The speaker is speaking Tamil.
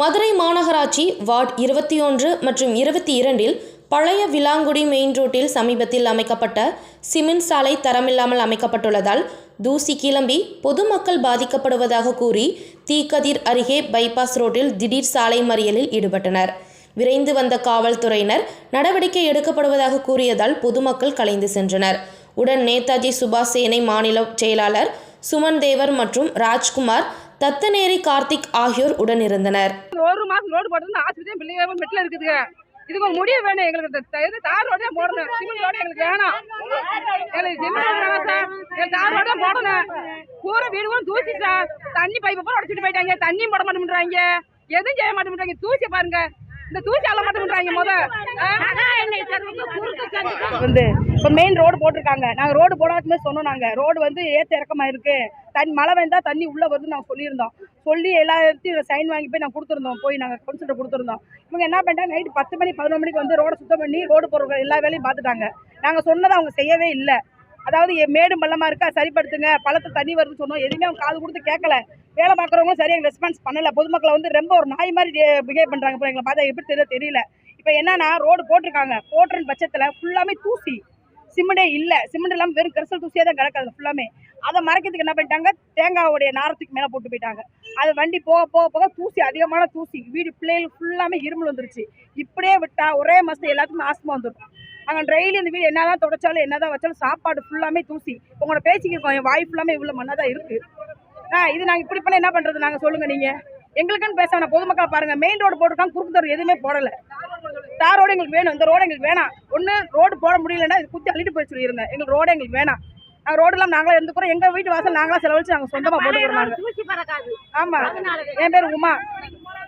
மதுரை மாநகராட்சி வார்டு இருபத்தி ஒன்று மற்றும் இருபத்தி இரண்டில் பழைய விலாங்குடி மெயின் ரோட்டில் சமீபத்தில் அமைக்கப்பட்ட சிமெண்ட் சாலை தரமில்லாமல் அமைக்கப்பட்டுள்ளதால் தூசி கிளம்பி பொதுமக்கள் பாதிக்கப்படுவதாக கூறி தீக்கதிர் அருகே பைபாஸ் ரோட்டில் திடீர் சாலை மறியலில் ஈடுபட்டனர். விரைந்து வந்த காவல்துறையினர் நடவடிக்கை எடுக்கப்படுவதாக கூறியதால் பொதுமக்கள் கலைந்து சென்றனர். உடன் நேதாஜி சுபாஷ் சேனை மாநில செயலாளர் சுமன் தேவர் மற்றும் ராஜ்குமார் தத்தநேரி கார்த்திக் ஆகியோர் உடனிருந்தனர். ஒரு மாசம் ரோடு போட்டு ஆஸ்பத்திரி பிள்ளைங்க மெட்டில் இருக்குதுங்க. இதுக்கு ஒரு முடிவு வேணும் எங்களுக்கு. இது தார் ரோடே போடணும். சிமெண்ட் ரோடு எங்களுக்கு வேணாம். எங்களுக்கு சிமெண்ட் ரோடு வேணாம் சார் எங்களுக்கு தார் ரோடே போடணும். பூரா வீடு கூட தூசி சார் தண்ணி பைப்பை பூரா உடச்சிட்டு போயிட்டாங்க. தண்ணியும் போட மாட்டேன்றாங்க. எதுவும் செய்ய மாட்டேங்கிறாங்க தூசி பாருங்க. இந்த தூசி அள்ள மாட்டேன்றாங்க முத வந்து இப்போ மெயின் ரோடு போட்டிருக்காங்க. நாங்கள் ரோடு போடாதுமே சொன்னோம் நாங்கள் ரோடு வந்து ஏற்ற இறக்கமாக இருக்கு. தண்ணி மழை வந்தால் தண்ணி உள்ளே வருதுன்னு நாங்கள் சொல்லியிருந்தோம். சொல்லி எல்லா இடத்தையும் சைன் வாங்கி போய் நாங்கள் கொடுத்துருந்தோம். போய் நாங்கள் கவுன்சிலர் கொடுத்துருந்தோம். இவங்க என்ன பண்ணிட்டாங்க? நைட்டு பத்து மணி பதினொரு மணிக்கு வந்து ரோடை சுத்தம் பண்ணி ரோடு போடுற எல்லா வேலையும் பார்த்துட்டாங்க. நாங்கள் சொன்னதை அவங்க செய்யவே இல்லை. அதாவது மேடு பள்ளமாக இருக்கா? சரிப்படுத்துங்க. பழத்தை தண்ணி வருதுன்னு சொன்னோம். எதுவுமே அவங்க காது கொடுத்து கேட்கல. வேலை பார்க்குறவங்க சரியாக ரெஸ்பான்ஸ் பண்ணல. பொதுமக்களை வந்து ரொம்ப ஒரு நாய் மாதிரி பிஹேவ் பண்ணுறாங்க இப்போ எங்களை பார்த்தா. எப்படி தெரியல தெரியல. இப்போ என்னன்னா ரோடு போட்டிருக்காங்க. போட்டுற பட்சத்தில் ஃபுல்லாமே தூசி. சிமெண்டே இல்லை. சிமெண்ட் இல்லாமல் வெறும் கரிசல் தூசியாக தான் கிடக்காது ஃபுல்லாமே அதை மறைக்கிறதுக்கு என்ன பண்ணிட்டாங்க? தேங்காவுடைய நாரத்துக்கு மேலே போட்டு போயிட்டாங்க. அது வண்டி போக போக போக தூசி அதிகமான தூசி. வீடு பிள்ளைகள் ஃபுல்லாமே இருமல் வந்துருச்சு. இப்படியே விட்டால் ஒரே மாதம் எல்லாத்துக்கும் ஆஸ்மா வந்துடும் அங்கே டெய்லி இந்த வீடு என்னதான் தொடச்சாலும் என்னதான் வச்சாலும் சாப்பாடு ஃபுல்லாமே தூசி. உங்களோட பேசிக்கிருக்கோம் என் வாய் ஃபுல்லாமே இவ்வளோ மண்ணாக தான் இருக்குது ஆ இது நாங்கள் இப்படி பண்ண என்ன பண்ணுறது நாங்கள் சொல்லுங்கள் நீங்கள் எங்களுக்குன்னு பேச வேணாம் பொதுமக்கள் பாருங்கள் மெயின் ரோடு போட்டிருக்காங்க. குறுக்கு தெரு எதுவுமே போடலை. தார் ரோடு எங்களுக்கு வேணும் இந்த ரோடு எங்களுக்கு வேணாம். ஒன்று ரோடு போட முடியலன்னா இது குத்தி அள்ளிட்டு போய் சொல்லிடுங்க எங்களுக்கு ரோடு எங்களுக்கு வேணாம். நாங்கள் ரோடெல்லாம் நாங்களே இருந்துக்கிறோம். எங்கள் வீட்டு வாசல் நாங்களா செலவழிச்சு நாங்கள் சொந்தமாக போட்டுக்கிறோம் ஆமாம் என் பேர் உமா.